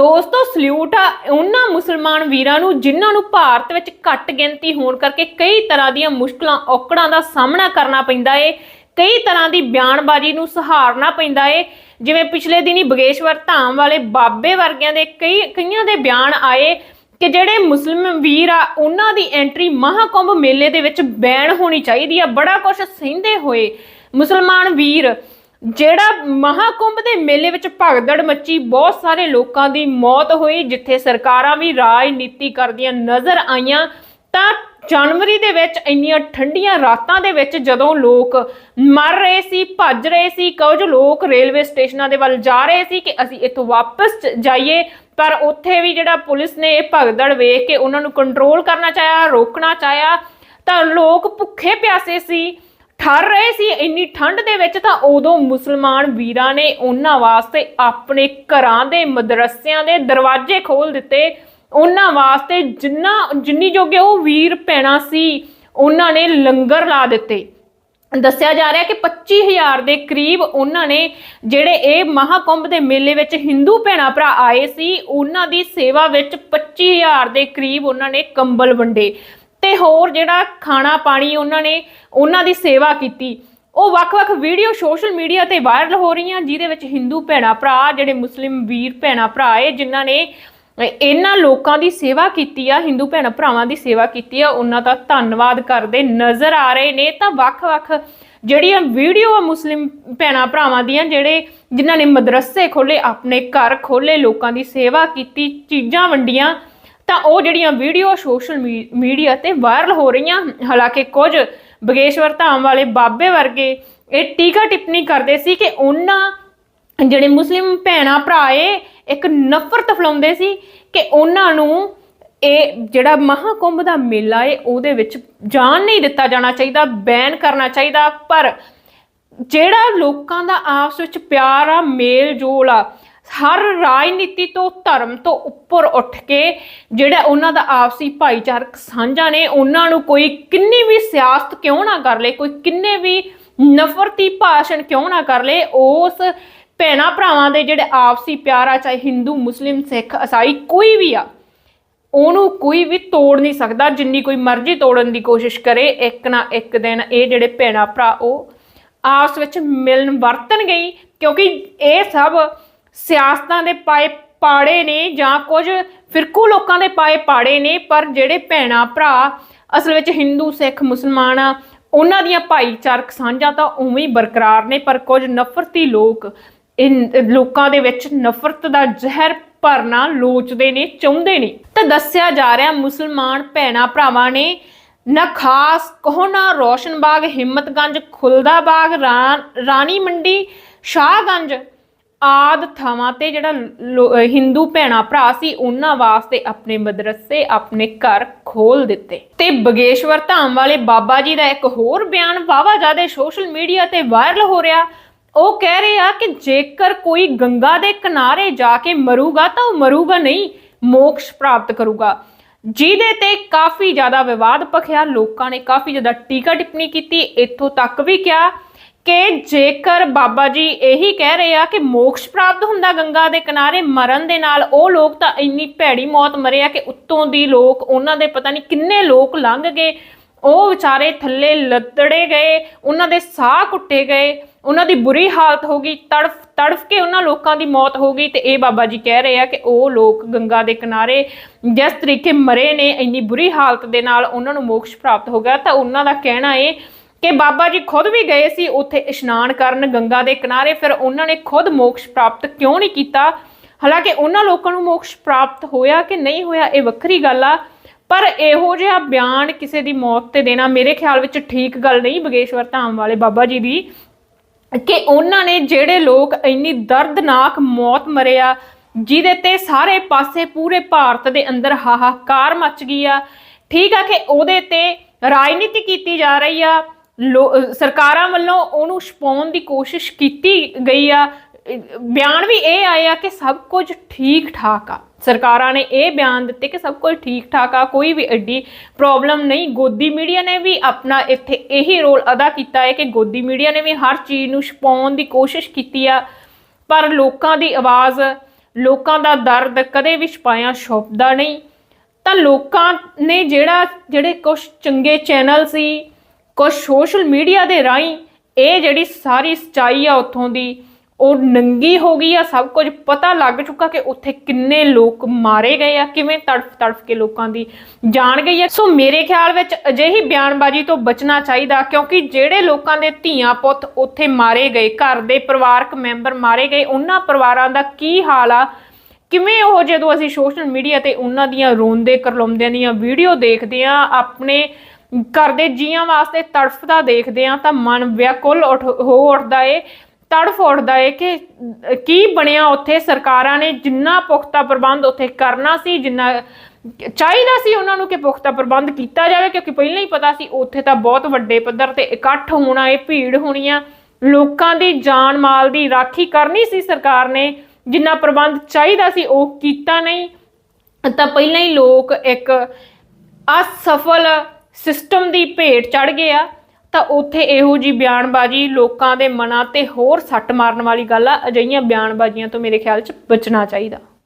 ਦੋਸਤੋ, ਸਲੂਟ ਆ, ਉਹਨਾਂ ਮੁਸਲਮਾਨ ਵੀਰਾਂ ਨੂੰ ਜਿਨ੍ਹਾਂ ਨੂੰ ਭਾਰਤ ਵਿੱਚ ਘੱਟ ਗਿਣਤੀ ਹੋਣ ਕਰਕੇ ਕਈ ਤਰ੍ਹਾਂ ਦੀਆਂ ਮੁਸ਼ਕਲਾਂ, ਔਕੜਾਂ ਦਾ ਸਾਹਮਣਾ ਕਰਨਾ ਪੈਂਦਾ ਏ, ਕਈ ਤਰ੍ਹਾਂ ਦੀ ਬਿਆਨਬਾਜ਼ੀ ਨੂੰ ਸਹਾਰਨਾ ਪੈਂਦਾ ਏ, ਜਿਵੇਂ ਪਿਛਲੇ ਦਿਨੀ ਬਗੇਸ਼ਵਰ ਧਾਮ ਵਾਲੇ ਬਾਬੇ ਵਰਗਿਆਂ ਦੇ ਕਈ, ਕਈਆਂ ਦੇ ਬਿਆਨ ਆਏ ਕਿ ਜਿਹੜੇ ਮੁਸਲਿਮ ਵੀਰ ਆ, ਉਹਨਾਂ ਦੀ ਐਂਟਰੀ ਮਹਾਕੁੰਭ ਮੇਲੇ ਦੇ ਵਿੱਚ ਬੈਨ ਹੋਣੀ ਚਾਹੀਦੀ ਆ, ਬੜਾ ਕੁਝ ਸਹਿੰਦੇ ਹੋਏ ਮੁਸਲਮਾਨ ਵੀਰ ਜਿਹੜਾ ਮਹਾਕੁੰਭ ਦੇ ਮੇਲੇ ਵਿੱਚ ਭਗਦੜ ਮੱਚੀ ਬਹੁਤ ਸਾਰੇ ਲੋਕਾਂ ਦੀ ਮੌਤ ਹੋਈ, ਜਿੱਥੇ ਸਰਕਾਰਾਂ ਵੀ ਰਾਜਨੀਤੀ ਕਰਦੀਆਂ ਨਜ਼ਰ ਆਈਆਂ, ਤਾਂ ਜਨਵਰੀ ਦੇ ਵਿੱਚ ਇੰਨੀਆਂ ਠੰਡੀਆਂ ਰਾਤਾਂ ਦੇ ਵਿੱਚ ਜਦੋਂ ਲੋਕ ਮਰ ਰਹੇ ਸੀ, ਭੱਜ ਰਹੇ ਸੀ, ਕੁਝ ਲੋਕ ਰੇਲਵੇ ਸਟੇਸ਼ਨਾਂ ਦੇ ਵੱਲ ਜਾ ਰਹੇ ਸੀ ਕਿ ਅਸੀਂ ਇੱਥੋਂ ਵਾਪਸ ਜਾਈਏ, ਪਰ ਉੱਥੇ ਵੀ ਜਿਹੜਾ ਪੁਲਿਸ ਨੇ ਇਹ ਭਗਦੜ ਵੇਖ ਕੇ ਉਹਨਾਂ ਨੂੰ ਕੰਟਰੋਲ ਕਰਨਾ ਚਾਹਿਆ, ਰੋਕਣਾ ਚਾਹਿਆ, ਤਾਂ ਲੋਕ ਭੁੱਖੇ ਪਿਆਸੇ ਸੀ। ਠਰ ਰਹੇ ਸੀ, ਇੰਨੀ ਠੰਡ ਦੇ ਵਿੱਚ ਤਾਂ ਉਦੋਂ ਮੁਸਲਮਾਨ ਵੀਰਾਂ ਨੇ ਉਹਨਾਂ ਵਾਸਤੇ ਆਪਣੇ ਘਰਾਂ ਦੇ ਮਦਰਸਿਆਂ ਦੇ ਦਰਵਾਜ਼ੇ ਖੋਲ ਦਿੱਤੇ। ਉਹਨਾਂ ਵਾਸਤੇ ਜਿੰਨਾ, ਜਿੰਨੀ ਜੋਗੇ ਉਹ ਵੀਰ ਪੈਣਾ ਸੀ, ਉਹਨਾਂ ਨੇ ਲੰਗਰ ਲਾ ਦਿੱਤੇ। ਦੱਸਿਆ ਜਾ ਰਿਹਾ ਕਿ 25000 ਦੇ ਕਰੀਬ ਉਹਨਾਂ ਨੇ ਜਿਹੜੇ ਇਹ ਮਹਾਕੁੰਭ ਦੇ ਮੇਲੇ ਵਿੱਚ ਹਿੰਦੂ ਭੈਣਾ ਭਰਾ ਆਏ ਸੀ, ਉਹਨਾਂ ਦੀ ਸੇਵਾ ਵਿੱਚ 25000 ਦੇ ਕਰੀਬ ਉਹਨਾਂ ਨੇ ਕੰਬਲ ਵੰਡੇ। ਤੇ ਹੋਰ ਜਿਹੜਾ ਖਾਣਾ ਪਾਣੀ ਉਹਨਾਂ ਨੇ ਉਹਨਾਂ ਦੀ ਸੇਵਾ ਕੀਤੀ। ਉਹ ਵੱਖ-ਵੱਖ ਵੀਡੀਓ ਸੋਸ਼ਲ ਮੀਡੀਆ ਤੇ ਵਾਇਰਲ ਹੋ ਰਹੀਆਂ, ਜਿਹਦੇ ਵਿੱਚ ਹਿੰਦੂ ਭੈਣਾ ਭਰਾ, ਜਿਹੜੇ ਮੁਸਲਿਮ ਵੀਰ ਭੈਣਾ ਭਰਾ ਏ ਜਿਨ੍ਹਾਂ ਨੇ ਇਹਨਾਂ ਲੋਕਾਂ ਦੀ ਸੇਵਾ ਕੀਤੀ ਆ, ਹਿੰਦੂ ਭੈਣਾ ਭਰਾਵਾਂ ਦੀ ਸੇਵਾ ਕੀਤੀ ਆ, ਉਹਨਾਂ ਦਾ ਧੰਨਵਾਦ ਕਰਦੇ ਨਜ਼ਰ ਆ ਰਹੇ ਨੇ। ਤਾਂ ਵੱਖ-ਵੱਖ ਜਿਹੜੀਆਂ ਵੀਡੀਓ ਆ ਮੁਸਲਿਮ ਭੈਣਾ ਭਰਾਵਾਂ ਦੀਆਂ, ਜਿਹੜੇ ਜਿਨ੍ਹਾਂ ਨੇ ਮਦਰਸੇ ਖੋਲੇ ਆਪਣੇ ਘਰ ਖੋਲੇ ਲੋਕਾਂ ਦੀ ਸੇਵਾ ਕੀਤੀ, ਚੀਜ਼ਾਂ ਵੰਡੀਆਂ ਤਾਂ ਉਹ ਜਿਹੜੀਆਂ ਵੀਡੀਓ ਸੋਸ਼ਲ ਮੀਡੀਆ ਤੇ ਵਾਇਰਲ ਹੋ ਰਹੀਆਂ, ਹਾਲਾਂਕਿ ਕੁਝ ਬਗੇਸ਼ਵਰ ਧਾਮ ਵਾਲੇ ਬਾਬੇ ਵਰਗੇ ਇਹ ਟੀਕਾ ਟਿੱਪਣੀ ਕਰਦੇ ਸੀ ਕਿ ਉਹਨਾਂ ਜਿਹੜੇ ਮੁਸਲਿਮ ਭੈਣਾ, ਭਰਾ ਏ ਇੱਕ ਨਫ਼ਰਤ ਫਲਾਉਂਦੇ ਸੀ ਕਿ ਉਹਨਾਂ ਨੂੰ ਇਹ ਜਿਹੜਾ ਮਹਾਕੁੰਭ ਦਾ ਮੇਲਾ ਏ, ਉਹਦੇ ਵਿੱਚ ਜਾਣ ਨਹੀਂ ਦਿੱਤਾ ਜਾਣਾ ਚਾਹੀਦਾ, ਬੈਨ ਕਰਨਾ ਚਾਹੀਦਾ। ਪਰ ਜਿਹੜਾ ਲੋਕਾਂ ਦਾ ਆਪਸ ਵਿੱਚ ਪਿਆਰ ਆ ਮੇਲ ਜੋਲ ਆ ਹਰ ਰਾਜਨੀਤੀ ਤੋਂ, ਧਰਮ ਤੋਂ ਉੱਪਰ ਉੱਠ ਕੇ ਜਿਹੜਾ ਉਹਨਾਂ ਦਾ ਆਪਸੀ ਭਾਈਚਾਰਕ ਸਾਂਝਾ ਨੇ, ਉਹਨਾਂ ਨੂੰ ਕੋਈ ਕਿੰਨੀ ਵੀ ਸਿਆਸਤ ਕਿਉਂ ਨਾ ਕਰ ਲੇ, ਕੋਈ ਕਿੰਨੇ ਵੀ ਨਫ਼ਰਤੀ ਭਾਸ਼ਣ ਕਿਉਂ ਨਾ ਕਰ ਲੇ, ਉਸ ਭੈਣਾ ਭਰਾਵਾਂ ਦੇ ਜਿਹੜੇ ਆਪਸੀ ਪਿਆਰ ਆ, ਚਾਹੇ ਹਿੰਦੂ, ਮੁਸਲਿਮ, ਸਿੱਖ ਈਸਾਈ ਕੋਈ ਵੀ ਆ, ਉਹਨੂੰ ਕੋਈ ਵੀ ਤੋੜ ਨਹੀਂ ਸਕਦਾ, ਜਿੰਨੀ ਕੋਈ ਮਰਜ਼ੀ ਤੋੜਨ ਦੀ ਕੋਸ਼ਿਸ਼ ਕਰੇ, ਇੱਕ ਨਾ ਇੱਕ ਦਿਨ ਇਹ ਜਿਹੜੇ ਭੈਣਾ ਭਰਾ ਉਹ ਆਪਸ ਵਿੱਚ ਮਿਲਣ ਵਰਤਣ ਗਈ ਕਿਉਂਕਿ ਇਹ ਸਭ ਸਿਆਸਤਾਂ ਦੇ ਪਾਏ ਪਾੜੇ ਨੇ ਜਾਂ ਕੁਝ ਫਿਰਕੂ ਲੋਕਾਂ ਦੇ ਪਾਏ ਪਾੜੇ ਨੇ, ਪਰ ਜਿਹੜੇ ਭੈਣਾ, ਭਰਾ ਅਸਲ ਵਿੱਚ ਹਿੰਦੂ, ਸਿੱਖ, ਮੁਸਲਮਾਨ ਆ, ਉਹਨਾਂ ਦੀਆਂ ਭਾਈਚਾਰਕ ਸਾਂਝਾਂ ਤਾਂ ਉਵੇਂ ਹੀ ਬਰਕਰਾਰ ਨੇ, ਪਰ ਕੁਝ ਨਫ਼ਰਤੀ ਲੋਕ ਇਹ ਲੋਕਾਂ ਦੇ ਵਿੱਚ ਨਫ਼ਰਤ ਦਾ ਜ਼ਹਿਰ ਭਰਨਾ ਲੋਚਦੇ ਨੇ, ਚਾਹੁੰਦੇ ਨੇ। ਤਾਂ ਦੱਸਿਆ ਜਾ ਰਿਹਾ, ਮੁਸਲਮਾਨ ਭੈਣਾ, ਭਰਾਵਾਂ ਨੇ ਨਾ ਖਾਸ ਕੋਹਨਾ ਰੋਸ਼ਨਬਾਗ, ਹਿੰਮਤਗੰਜ, ਖੁਲਦਾਬਾਗ, ਰਾ- ਰਾਣੀ ਮੰਡੀ ਸ਼ਾਹਗੰਜ ਆਦ ਥਾਵਾਂ ਤੇ ਜਿਹੜਾ ਲੋ- ਹਿੰਦੂ ਭੈਣਾ ਭਰਾ ਸੀ, ਉਹਨਾਂ ਵਾਸਤੇ ਆਪਣੇ ਮਦਰਸੇ, ਆਪਣੇ ਘਰ ਖੋਲ ਦਿੱਤੇ। ਤੇ ਬਗੇਸ਼ਵਰ ਧਾਮ ਵਾਲੇ ਬਾਬਾ ਜੀ ਦਾ ਇੱਕ ਹੋਰ ਬਿਆਨ ਵਾਵਾ ਜਾਦੇ ਸੋਸ਼ਲ ਮੀਡੀਆ ਤੇ ਵਾਇਰਲ ਹੋ ਰਿਹਾ। ਉਹ ਕਹਿ ਰਹੇ ਆ ਕਿ ਜੇਕਰ ਕੋਈ ਗੰਗਾ ਦੇ ਕਿਨਾਰੇ ਜਾ ਕੇ ਮਰੂਗਾ ਤਾਂ ਉਹ ਮਰੂਗਾ ਨਹੀਂ, ਮੋਕਸ਼ ਪ੍ਰਾਪਤ ਕਰੂਗਾ। ਜਿਹਦੇ ਤੇ ਕਾਫੀ ਜ਼ਿਆਦਾ ਵਿਵਾਦ ਪਖਿਆ ਲੋਕਾਂ ਨੇ ਕਾਫੀ ਜ਼ਿਆਦਾ ਟੀਕਾ ਟਿੱਪਣੀ ਕੀਤੀ, ਇੱਥੋਂ ਤੱਕ ਵੀ ਕਿਹਾ ਕਿ ਜੇਕਰ ਬਾਬਾ ਜੀ ਇਹੀ ਕਹਿ ਰਹੇ ਆ ਕਿ ਮੋਕਸ਼ ਪ੍ਰਾਪਤ ਹੁੰਦਾ ਗੰਗਾ ਦੇ ਕਿਨਾਰੇ, ਮਰਨ ਦੇ ਨਾਲ ਉਹ ਲੋਕ ਤਾਂ ਇੰਨੀ ਭੈੜੀ ਮੌਤ ਮਰੇ ਆ ਕਿ ਉੱਤੋਂ ਦੀ ਲੋਕ, ਉਹਨਾਂ ਦੇ ਪਤਾ ਨਹੀਂ ਕਿੰਨੇ ਲੋਕ ਲੰਘ ਗਏ। ਉਹ ਵਿਚਾਰੇ ਥੱਲੇ ਲੱਤੜੇ ਗਏ, ਉਹਨਾਂ ਦੇ ਸਾਹ ਕੁੱਟੇ ਗਏ, ਉਹਨਾਂ ਦੀ ਬੁਰੀ ਹਾਲਤ ਹੋ ਗਈ, ਤੜਫ ਤੜਫ ਕੇ ਉਹਨਾਂ ਲੋਕਾਂ ਦੀ ਮੌਤ ਹੋ ਗਈ ਤੇ ਇਹ ਬਾਬਾ ਜੀ ਕਹਿ ਰਹੇ ਆ ਕਿ ਉਹ ਲੋਕ ਗੰਗਾ ਦੇ ਕਿਨਾਰੇ ਜਿਸ ਤਰੀਕੇ ਮਰੇ ਨੇ, ਇੰਨੀ ਬੁਰੀ ਹਾਲਤ ਦੇ ਨਾਲ ਉਹਨਾਂ ਨੂੰ ਮੋਕਸ਼ ਪ੍ਰਾਪਤ ਹੋ ਗਿਆ। ਤਾਂ ਉਹਨਾਂ ਦਾ ਕਹਿਣਾ ਏ ਕਿ ਬਾਬਾ ਜੀ ਖੁਦ ਵੀ ਗਏ ਸੀ ਉੱਥੇ ਇਸ਼ਨਾਨ ਕਰਨ ਗੰਗਾ ਦੇ ਕਿਨਾਰੇ, ਫਿਰ ਉਹਨਾਂ ਨੇ ਖੁਦ ਮੋਕਸ਼ ਪ੍ਰਾਪਤ ਕਿਉਂ ਨਹੀਂ ਕੀਤਾ? ਹਾਲਾਂਕਿ ਉਹਨਾਂ ਲੋਕਾਂ ਨੂੰ ਮੋਕਸ਼ ਪ੍ਰਾਪਤ ਹੋਇਆ ਕਿ ਨਹੀਂ ਹੋਇਆ, ਇਹ ਵੱਖਰੀ ਗੱਲ ਆ, ਪਰ ਇਹੋ ਜਿਹਾ ਬਿਆਨ ਕਿਸੇ ਦੀ ਮੌਤ ਤੇ ਦੇਣਾ ਮੇਰੇ ਖਿਆਲ ਵਿੱਚ ਠੀਕ ਗੱਲ ਨਹੀਂ, ਬਗੇਸ਼ਵਰ ਧਾਮ ਵਾਲੇ ਬਾਬਾ ਜੀ ਦੀ, ਕਿ ਉਹਨਾਂ ਨੇ ਜਿਹੜੇ ਲੋਕ ਇੰਨੀ ਦਰਦਨਾਕ ਮੌਤ ਮਰਿਆ ਜਿਹਦੇ ਤੇ ਸਾਰੇ ਪਾਸੇ ਪੂਰੇ ਭਾਰਤ ਦੇ ਅੰਦਰ ਹਾਹਾਕਾਰ ਮਚ ਗਈ ਆ, ਠੀਕ ਆ ਕਿ ਉਹਦੇ ਤੇ ਰਾਜਨੀਤੀ ਕੀਤੀ ਜਾ ਰਹੀ ਆ ਸਰਕਾਰਾਂ ਵੱਲੋਂ ਉਹਨੂੰ ਛਪਾਉਣ ਦੀ ਕੋਸ਼ਿਸ਼ ਕੀਤੀ ਗਈ ਆ। ਬਿਆਨ ਵੀ ਇਹ ਆਏ ਆ ਕਿ ਸਭ ਕੁਝ ਠੀਕ ਠਾਕ ਆ। ਸਰਕਾਰਾਂ ਨੇ ਇਹ ਬਿਆਨ ਦਿੱਤੇ ਕਿ ਸਭ ਕੁਝ ਠੀਕ ਠਾਕ ਆ, ਕੋਈ ਵੀ ਐਡੀ ਪ੍ਰੋਬਲਮ ਨਹੀਂ। ਗੋਦੀ ਮੀਡੀਆ ਨੇ ਵੀ ਆਪਣਾ ਇੱਥੇ ਇਹੀ ਰੋਲ ਅਦਾ ਕੀਤਾ ਹੈ ਕਿ ਗੋਦੀ ਮੀਡੀਆ ਨੇ ਵੀ ਹਰ ਚੀਜ਼ ਨੂੰ ਛਪਾਉਣ ਦੀ ਕੋਸ਼ਿਸ਼ ਕੀਤੀ ਆ। ਪਰ ਲੋਕਾਂ ਦੀ ਆਵਾਜ਼, ਲੋਕਾਂ ਦਾ ਦਰਦ ਕਦੇ ਵੀ ਛਪਾਇਆ ਛੁਪਦਾ ਨਹੀਂ। ਤਾਂ ਲੋਕਾਂ ਨੇ ਜਿਹੜਾ ਜਿਹੜੇ ਕੁਝ ਚੰਗੇ ਚੈਨਲ ਸੀ ਕੁਝ ਸੋਸ਼ਲ ਮੀਡੀਆ ਦੇ ਰਾਹੀਂ ਇਹ ਜਿਹੜੀ ਸਾਰੀ ਸਚਾਈ ਆ ਉੱਥੋਂ ਦੀ, ਉਹ ਨੰਗੀ ਹੋ ਗਈ ਆ, ਸਭ ਕੁਝ ਪਤਾ ਲੱਗ ਚੁੱਕਾ ਕਿ ਉੱਥੇ ਕਿੰਨੇ ਲੋਕ ਮਾਰੇ ਗਏ ਆ, ਕਿਵੇਂ ਤੜਫ ਤੜਫ ਕੇ ਲੋਕਾਂ ਦੀ ਜਾਨ ਗਈ ਆ। ਸੋ ਮੇਰੇ ਖਿਆਲ ਵਿੱਚ ਅਜਿਹੀ ਬਿਆਨਬਾਜ਼ੀ ਤੋਂ ਬਚਣਾ ਚਾਹੀਦਾ, ਕਿਉਂਕਿ ਜਿਹੜੇ ਲੋਕਾਂ ਦੇ ਧੀਆਂ ਪੁੱਤ ਉੱਥੇ ਮਾਰੇ ਗਏ, ਘਰ ਦੇ ਪਰਿਵਾਰਕ ਮੈਂਬਰ ਮਾਰੇ ਗਏ, ਉਹਨਾਂ ਪਰਿਵਾਰਾਂ ਦਾ ਕੀ ਹਾਲ ਆ? ਕਿਵੇਂ ਉਹ ਜਦੋਂ ਅਸੀਂ ਸੋਸ਼ਲ ਮੀਡੀਆ ਤੇ ਉਹਨਾਂ ਦੀਆਂ ਰੋਂਦੇ ਕਰਲਾਉਂਦਿਆਂ ਦੀਆਂ ਵੀਡੀਓ ਦੇਖਦੇ ਆ, ਆਪਣੇ ਘਰ ਦੇ ਜੀਆਂ ਵਾਸਤੇ ਤੜਫਦਾ ਦੇਖਦੇ ਆ ਤਾਂ ਮਨ ਵਿਆਕੁਲ ਹੋ ਉੱਠਦਾ ਏ, ਤੜਫ ਉੱਠਦਾ ਏ ਕਿ ਕੀ ਬਣਿਆ ਉੱਥੇ? ਸਰਕਾਰਾਂ ਨੇ ਜਿੰਨਾ ਪੁਖਤਾ ਪ੍ਰਬੰਧ ਉੱਥੇ ਕਰਨਾ ਸੀ, ਜਿੰਨਾ ਚਾਹੀਦਾ ਸੀ ਉਹਨਾਂ ਨੂੰ ਕਿ ਪੁਖਤਾ ਪ੍ਰਬੰਧ ਕੀਤਾ ਜਾਵੇ, ਕਿਉਂਕਿ ਪਹਿਲਾਂ ਹੀ ਪਤਾ ਸੀ ਉੱਥੇ ਤਾਂ ਬਹੁਤ ਵੱਡੇ ਪੱਧਰ ਤੇ ਇਕੱਠ ਹੋਣਾ ਏ, ਭੀੜ ਹੋਣੀ ਆ। ਲੋਕਾਂ ਦੀ ਜਾਨ ਮਾਲ ਦੀ ਰਾਖੀ ਕਰਨੀ ਸੀ ਸਰਕਾਰ ਨੇ, ਜਿੰਨਾ ਪ੍ਰਬੰਧ ਚਾਹੀਦਾ ਸੀ ਉਹ ਕੀਤਾ ਨਹੀਂ। ਤਾਂ ਪਹਿਲਾਂ ਹੀ ਲੋਕ ਇੱਕ ਅਸਫਲ ਸਿਸਟਮ ਦੀ ਭੇਟ ਚੜ ਗਏ ਆ, ਤਾਂ ਉੱਥੇ ਇਹੋ ਜੀ ਬਿਆਨਬਾਜ਼ੀ ਲੋਕਾਂ ਦੇ ਮਨਾਂ ਤੇ ਹੋਰ ਸੱਟ ਮਾਰਨ ਵਾਲੀ ਗੱਲ ਆ, ਅਜਿਹੀਆਂ ਬਿਆਨਬਾਜ਼ੀਆਂ ਤੋਂ ਮੇਰੇ ਖਿਆਲ 'ਚ ਬਚਣਾ ਚਾਹੀਦਾ।